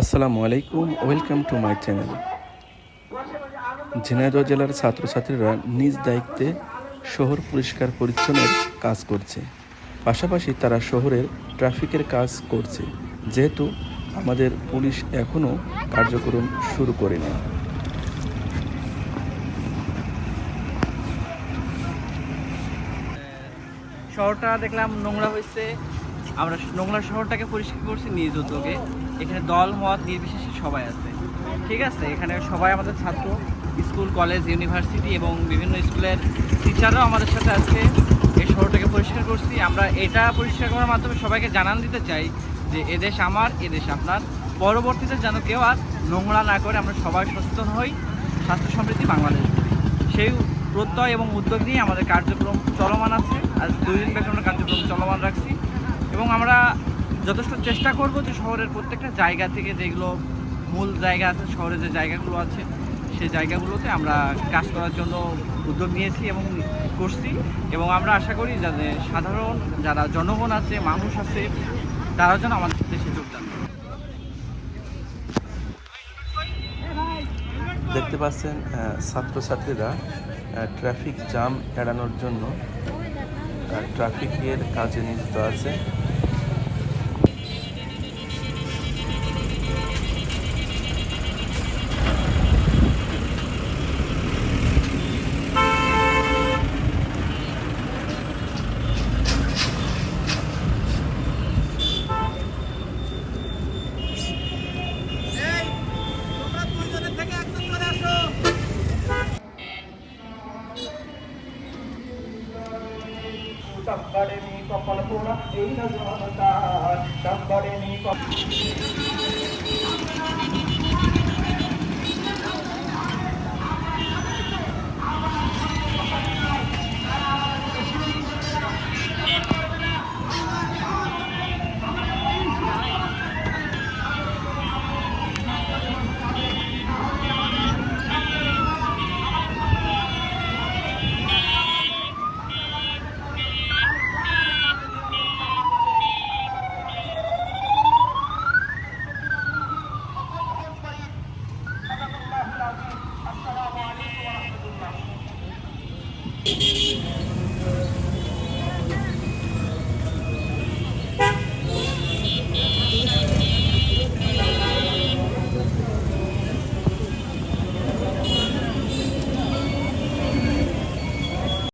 আসসালামু আলাইকুম, welcome to my channel. Jhenaidah জেলার ছাত্রছাত্রীরা নিজ দায়িত্বে শহর পরিষ্কার পরিচ্ছন্নের কাজ করছে। পাশাপাশি তারা শহরের ট্রাফিকের কাজ করছে, যেহেতু আমাদের পুলিশ এখনও কার্যক্রম শুরু করেনি। শহরটা দেখলাম নোংরা হয়েছে। আমরা নোংরা শহরটাকে পরিষ্কার করছি নিজ উদ্যোগে। এখানে দল, মত, নির্বিশেষে সবাই আছে। ঠিক আছে? এখানে সবাই আমাদের ছাত্র, স্কুল, কলেজ, ইউনিভার্সিটি এবং বিভিন্ন স্কুলের টিচাররাও আমাদের সাথে আছে এই শহরটাকে পরিষ্কার করছি। আমরা এটা পরিষ্কার করার মাধ্যমে সবাইকে জানান দিতে চাই যে, এদেশ আমার, এদেশ আপনার। পরবর্তীতে যেন কেউ আর নোংরা না করে আমরা সবাই সচেতন হই। স্বাস্থ্য সমৃদ্ধি বাংলাদেশ। সেই প্রত্যয় এবং উদ্যোগ নিয়ে আমাদের কার্যক্রম চলমান আছে। আজ দুই দিন ব্যাপী আমরা কার্যক্রম চলমান রাখছি। এবং আমরা যথেষ্ট চেষ্টা করব যে শহরের প্রত্যেকটা জায়গা থেকে যেগুলো মূল জায়গা আছে শহরে যে জায়গাগুলো আছে, সেই জায়গাগুলোতে আমরা কাজ করার জন্য উদ্যোগ নিয়েছি এবং করছি এবং আমরা আশা করি যাতে সাধারণ যারা জনগণ আছে, মানুষ আছে তারা যেন আমাদের সে যোগদান। দেখতে পাচ্ছেন ছাত্রছাত্রীরা ট্রাফিক জ্যাম এড়ানোর জন্য ট্রাফিকের কাজে নিয়োজিত আছে। చక్కడి నీ కొప్పలు కూడా దీన జోడతా చక్కడి నీ కొప్ప いいねいいね。